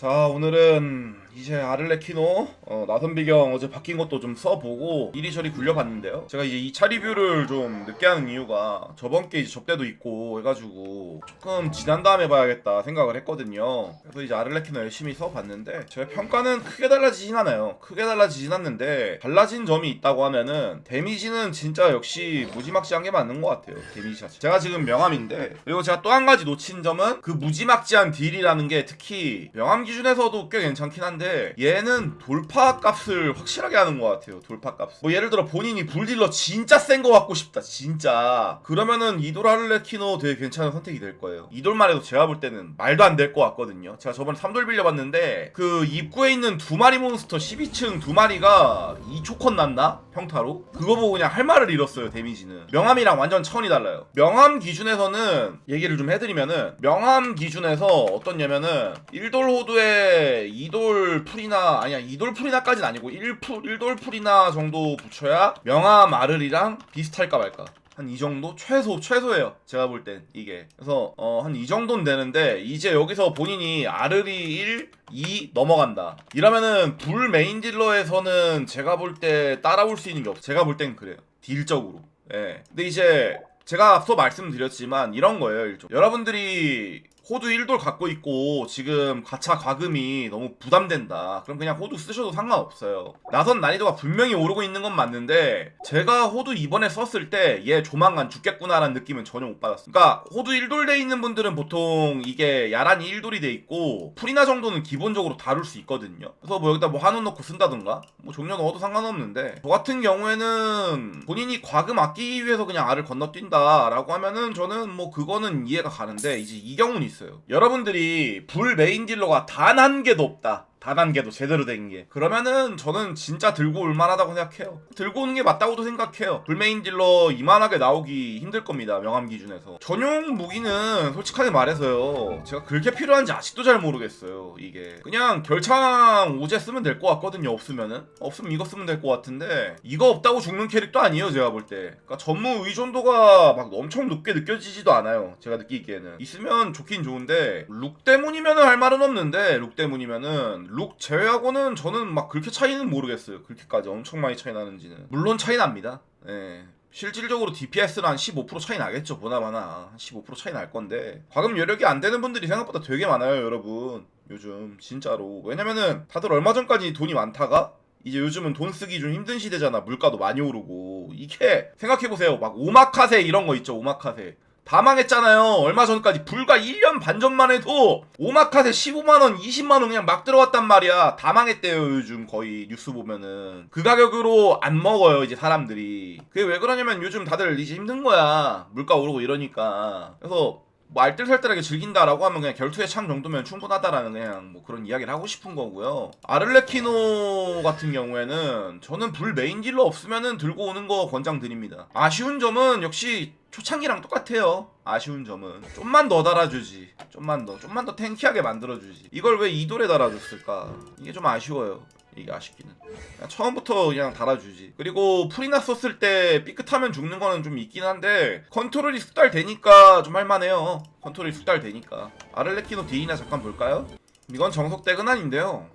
자 오늘은 이제 아를레키노 어, 나선 비경 어제 바뀐 것도 좀 써보고 이리저리 굴려봤는데요. 제가 이제 2차 리뷰를 좀 늦게 하는 이유가 저번 게 이제 접대도 있고 해가지고 조금 지난 다음에 봐야겠다 생각을 했거든요. 그래서 이제 아를레키노 열심히 써봤는데 제 평가는 크게 달라지진 않아요. 크게 달라지진 않는데 달라진 점이 있다고 하면은 데미지는 진짜 역시 무지막지한 게 맞는 것 같아요 데미지 자체. 제가 지금 명함인데 그리고 제가 또 한 가지 놓친 점은 그 무지막지한 딜이라는 게 특히 명함 기준에서도 꽤 괜찮긴 한데 얘는 돌파 값을 확실하게 하는 것 같아요 돌파 값. 뭐 예를 들어 본인이 불딜러 진짜 센 거 갖고 싶다 진짜 그러면은 이돌 아를레키노 되게 괜찮은 선택이 될 거예요 이돌만 해도 제가 볼 때는 말도 안 될 것 같거든요 제가 저번에 3돌 빌려봤는데 그 입구에 있는 두 마리 몬스터 12층 두 마리가 2초컷 났나? 평타로? 그거 보고 그냥 할 말을 잃었어요 데미지는 명함이랑 완전 차원이 달라요 명함 기준에서는 얘기를 좀 해드리면은 명함 기준에서 어떻냐면은 1돌 호두에 2돌 풀이나 아니야 2돌 풀이나까지는 아니고 1풀 1돌 풀이나 정도 붙여야 명함 아르리랑 비슷할까 말까. 한 이 정도? 최소 최소예요. 제가 볼 땐 이게. 그래서 어 한 이 정도는 되는데 이제 여기서 본인이 아르리 1 2 넘어간다. 이러면은 불 메인 딜러에서는 제가 볼 때 따라올 수 있는 게 없어 제가 볼 땐 그래요. 딜적으로. 예. 근데 이제 제가 앞서 말씀드렸지만 이런 거예요 일종. 여러분들이 호두 1돌 갖고 있고 지금 가차 과금이 너무 부담된다. 그럼 그냥 호두 쓰셔도 상관없어요. 나선 난이도가 분명히 오르고 있는 건 맞는데 제가 호두 이번에 썼을 때 얘 조만간 죽겠구나라는 느낌은 전혀 못 받았어요. 그러니까 호두 1돌 돼 있는 분들은 보통 이게 야란이 1돌이 돼 있고 풀이나 정도는 기본적으로 다룰 수 있거든요. 그래서 뭐 여기다 뭐 한우 넣고 쓴다든가 뭐 종료 넣어도 상관없는데 저 같은 경우에는 본인이 과금 아끼기 위해서 그냥 알을 건너뛴다 라고 하면은 저는 뭐 그거는 이해가 가는데 이제 이 경우는 있어요. 여러분들이 불 메인 딜러가 단 한 개도 없다. 개도 제대로 된 게. 그러면은 저는 진짜 들고 올 만하다고 생각해요. 들고 오는 게 맞다고도 생각해요. 불메인 딜러 이만하게 나오기 힘들 겁니다. 명함 기준에서. 전용 무기는 솔직하게 말해서요. 제가 그렇게 필요한지 아직도 잘 모르겠어요. 이게. 그냥 결창 오제 쓰면 될 것 같거든요. 없으면은. 없으면 이거 쓰면 될 것 같은데 이거 없다고 죽는 캐릭도 아니에요. 제가 볼 때. 그러니까 전무 의존도가 막 엄청 높게 느껴지지도 않아요. 제가 느끼기에는. 있으면 좋긴 좋은데 룩 때문이면은 할 말은 없는데 룩 때문이면은 룩 제외하고는 저는 막 그렇게 차이는 모르겠어요. 그렇게까지 엄청 많이 차이 나는지는. 물론 차이 납니다. 예. 실질적으로 DPS는 한 15% 차이 나겠죠. 보나마나. 한15% 차이 날 건데. 과금 여력이 안 되는 분들이 생각보다 되게 많아요, 여러분. 요즘. 진짜로. 왜냐면은 다들 얼마 전까지 돈이 많다가 이제 요즘은 돈 쓰기 좀 힘든 시대잖아. 물가도 많이 오르고. 이게 생각해보세요. 막 오마카세 이런 거 있죠. 오마카세. 다 망했잖아요. 얼마 전까지 불과 1년 반 전만 해도 오마카세 15만원, 20만원 그냥 막 들어왔단 말이야. 다 망했대요, 요즘 거의 뉴스 보면은. 그 가격으로 안 먹어요, 이제 사람들이. 그게 왜 그러냐면 요즘 다들 이제 힘든 거야. 물가 오르고 이러니까. 그래서 뭐 알뜰살뜰하게 즐긴다라고 하면 그냥 결투의 창 정도면 충분하다라는 그냥 뭐 그런 이야기를 하고 싶은 거고요. 아를레키노 같은 경우에는 저는 불 메인 딜러 없으면은 들고 오는 거 권장드립니다. 아쉬운 점은 역시 초창기랑 똑같아요. 아쉬운 점은 좀만 더 달아주지. 좀만 더, 좀만 더 탱키하게 만들어주지. 이걸 왜 이돌에 달아줬을까? 이게 좀 아쉬워요. 이게 아쉽기는. 그냥 처음부터 그냥 달아주지. 그리고 풀이나 썼을 때 삐끗하면 죽는 거는 좀 있긴 한데 컨트롤이 숙달 되니까 좀 할만해요. 컨트롤이 숙달 되니까. 아를레키노 D나 잠깐 볼까요? 이건 정석 덱은 아닌데요.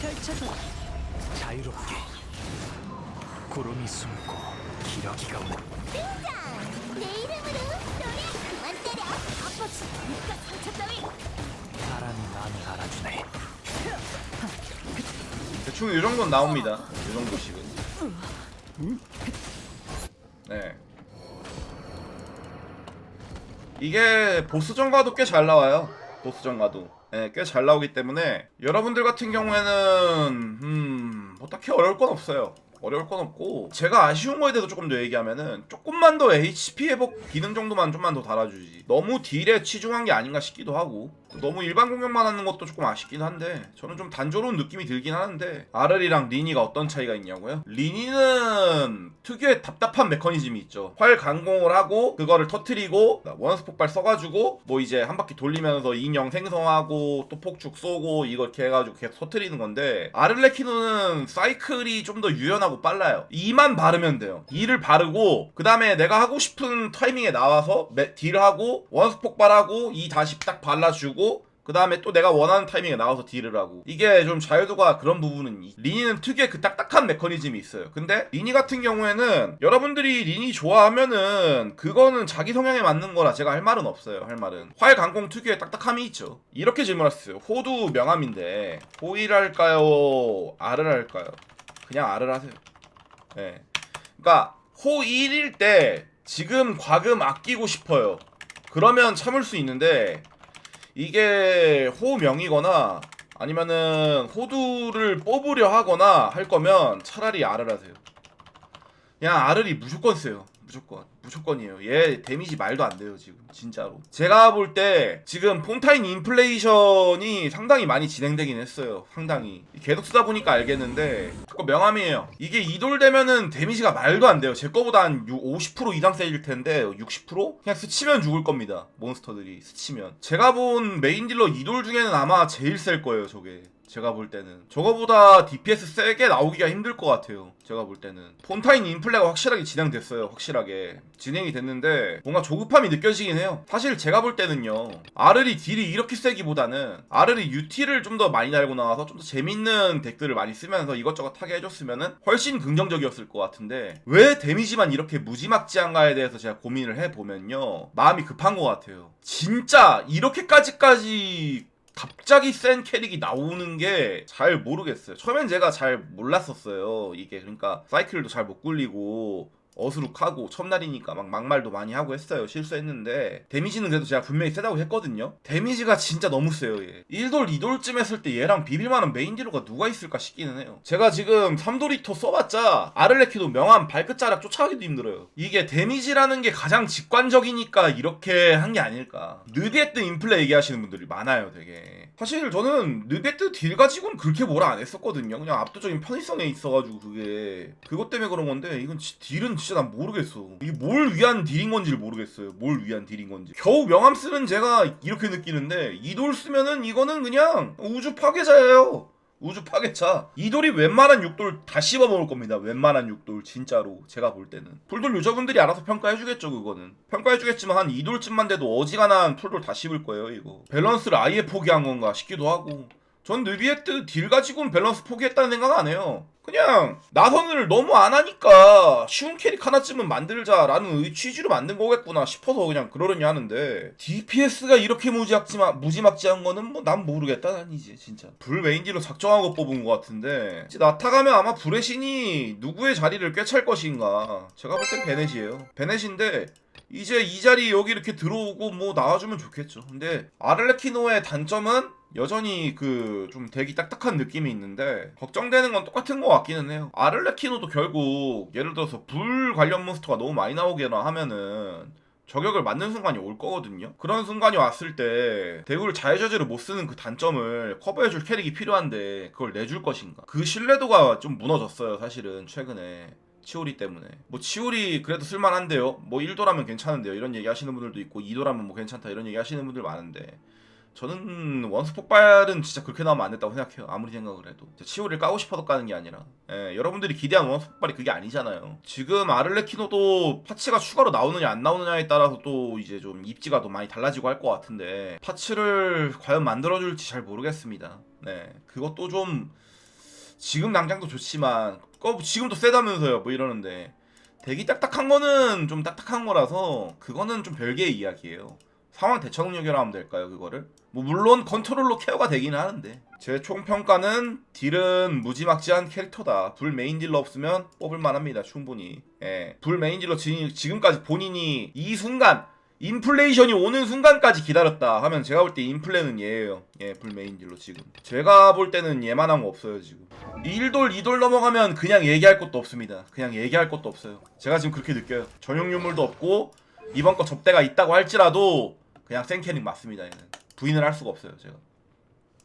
펼쳐둬 자유롭게 구름이 숨고 기러기가 오고 내 이름으로 때려 바람이 마음을 알아주네 대충 이 정도는 나옵니다. 이 정도씩은. 네. 이게 보스전과도 꽤 잘 나와요. 보스전과도. 네, 꽤 잘 나오기 때문에 여러분들 같은 경우에는 음, 뭐 딱히 어려울 건 없어요. 어려울 건 없고 제가 아쉬운 거에 대해서 조금 더 얘기하면은 조금만 더 HP 회복 기능 정도만 좀만 더 달아주지. 너무 딜에 치중한 게 아닌가 싶기도 하고 너무 일반 공격만 하는 것도 조금 아쉽긴 한데 저는 좀 단조로운 느낌이 들긴 하는데 아르리랑 리니가 어떤 차이가 있냐고요? 리니는 특유의 답답한 메커니즘이 있죠. 활 강공을 하고 그거를 터트리고 원스 폭발 써가지고 뭐 이제 한 바퀴 돌리면서 인형 생성하고 또 폭죽 쏘고 이거 이렇게 해가지고 계속 터트리는 건데 아르레키노는 사이클이 좀 더 유연하고 빨라요. 2만 바르면 돼요. 2를 바르고 그 다음에 내가 하고 싶은 타이밍에 나와서 매- 딜하고 원스 폭발하고 2 다시 딱 발라주고 그 다음에 또 내가 원하는 타이밍에 나와서 딜을 하고. 이게 좀 자유도가 그런 부분은 이- 리니는 특유의 그 딱딱한 메커니즘이 있어요. 근데 리니 같은 경우에는 여러분들이 리니 좋아하면은 그거는 자기 성향에 맞는 거라 제가 할 말은 없어요 할 말은. 활 강공 특유의 딱딱함이 있죠. 이렇게 질문하셨어요. 호두 명함인데 호일 할까요? 알을 할까요? 그냥 알을 하세요. 예. 그러니까 호일일 때 지금 과금 아끼고 싶어요. 그러면 참을 수 있는데 이게 호명이거나 아니면은 호두를 뽑으려 하거나 할 거면 차라리 알을 하세요. 그냥 알을이 무조건 세요. 무조건. 무조건이에요. 얘 데미지 말도 안 돼요, 지금. 진짜로. 제가 볼 때 지금 폰타인 인플레이션이 상당히 많이 진행되긴 했어요. 상당히. 계속 쓰다 보니까 알겠는데 그거 명함이에요. 이게 이돌 되면은 데미지가 말도 안 돼요. 제 거보다 한 50% 이상 세질 텐데 60%? 그냥 스치면 죽을 겁니다. 몬스터들이 스치면. 제가 본 메인 딜러 이돌 중에는 아마 제일 셀 거예요, 저게. 제가 볼 때는 저거보다 DPS 세게 나오기가 힘들 것 같아요. 제가 볼 때는 폰타인 인플레가 확실하게 진행됐어요. 확실하게 진행이 됐는데 뭔가 조급함이 느껴지긴 해요. 사실 제가 볼 때는요. 아르리 딜이 이렇게 세기보다는 아르리 UT를 좀 더 많이 달고 나와서 좀 더 재밌는 덱들을 많이 쓰면서 이것저것 하게 해줬으면은 훨씬 긍정적이었을 것 같은데 왜 데미지만 이렇게 무지막지한가에 대해서 제가 고민을 해보면요. 마음이 급한 것 같아요. 진짜 이렇게까지까지 갑자기 센 캐릭이 나오는 게 잘 모르겠어요. 처음엔 제가 잘 몰랐었어요. 이게 그러니까 사이클도 잘 못 굴리고 어수룩하고 첫날이니까 막 막말도 많이 하고 했어요. 실수했는데 데미지는 그래도 제가 분명히 세다고 했거든요. 데미지가 진짜 너무 세요. 얘. 1돌 2돌쯤 했을 때 얘랑 비빌만한 메인 딜러가 누가 있을까 싶기는 해요. 제가 지금 3도리토 써봤자 아를레키도 명함 발끝자락 쫓아가기도 힘들어요. 이게 데미지라는 게 가장 직관적이니까 이렇게 한 게 아닐까. 느데트 인플레 얘기하시는 분들이 많아요 되게. 사실 저는 느데트 딜 가지고는 그렇게 뭐라 안 했었거든요. 그냥 압도적인 편의성에 있어가지고 그게 그것 때문에 그런 건데 이건 지- 딜은 진짜 난 모르겠어. 이게 뭘 위한 딜인 건지를 모르겠어요. 뭘 위한 딜인 건지. 겨우 명함 쓰는 제가 이렇게 느끼는데 이 돌 쓰면은 이거는 그냥 우주 파괴자예요. 우주 파괴차. 이 돌이 웬만한 육돌 다 씹어 먹을 겁니다. 웬만한 육돌 진짜로 제가 볼 때는. 풀돌 유저분들이 알아서 평가해주겠죠 그거는. 평가해주겠지만 한 이돌쯤만 돼도 어지간한 풀돌 다 씹을 거예요 이거. 밸런스를 아예 포기한 건가 싶기도 하고. 전 느비에트 딜 가지고는 밸런스 포기했다는 생각 안 해요. 그냥 나선을 너무 안 하니까 쉬운 캐릭 하나쯤은 만들자라는 의 취지로 만든 거겠구나 싶어서 그냥 그러려니 하는데 DPS가 이렇게 무지막지마, 무지막지한 거는 뭐 난 모르겠다 난 이제 진짜 불 메인디로 작정하고 뽑은 것 같은데 이제 나타가면 아마 불의 신이 누구의 자리를 꿰찰 것인가 제가 볼 땐 베넷이에요 베넷인데 이제 이 자리 여기 이렇게 들어오고 뭐 나와주면 좋겠죠. 근데 아르레키노의 단점은 여전히 그 좀 되게 딱딱한 느낌이 있는데 걱정되는 건 똑같은 것 같기는 해요. 아르레키노도 결국 예를 들어서 불 관련 몬스터가 너무 많이 나오거나 하면은 저격을 맞는 순간이 올 거거든요. 그런 순간이 왔을 때 대구를 자유저지를 못 쓰는 그 단점을 커버해줄 캐릭이 필요한데 그걸 내줄 것인가? 그 신뢰도가 좀 무너졌어요. 사실은 최근에. 치오리 때문에 뭐 치오리 그래도 쓸만한데요 뭐 1도라면 괜찮은데요 이런 얘기 하시는 분들도 있고 2도라면 뭐 괜찮다 이런 얘기 하시는 분들 많은데 저는 원스 폭발은 진짜 그렇게 나오면 안 됐다고 생각해요. 아무리 생각을 해도. 치오리를 까고 싶어서 까는 게 아니라. 예, 여러분들이 기대한 원스 폭발이 그게 아니잖아요. 지금 아를레키노도 파츠가 추가로 나오느냐 안 나오느냐에 따라서 또 이제 좀 입지가 더 많이 달라지고 할 것 같은데 파츠를 과연 만들어줄지 잘 모르겠습니다. 네 그것도 좀 지금 당장도 좋지만 어, 지금도 세다면서요 뭐 이러는데. 되게 딱딱한 거는 좀 딱딱한 거라서 그거는 좀 별개의 이야기예요 상황 대처 능력이라 하면 될까요 그거를 뭐 물론 컨트롤로 케어가 되기는 하는데 제 총평가는 딜은 무지막지한 캐릭터다 불 메인 딜러 없으면 뽑을 만 합니다 충분히 예. 불 메인 딜러 지, 지금까지 본인이 이 순간 인플레이션이 오는 순간까지 기다렸다 하면 제가 볼 때 인플레는 얘예요. 예, 불메인 딜로 지금. 제가 볼 때는 얘만한 거 없어요, 지금. 1돌, 2돌 넘어가면 그냥 얘기할 것도 없습니다. 그냥 얘기할 것도 없어요. 제가 지금 그렇게 느껴요. 전용 유물도 없고 이번 거 접대가 있다고 할지라도 그냥 생캐릭 맞습니다, 얘는. 부인을 할 수가 없어요 제가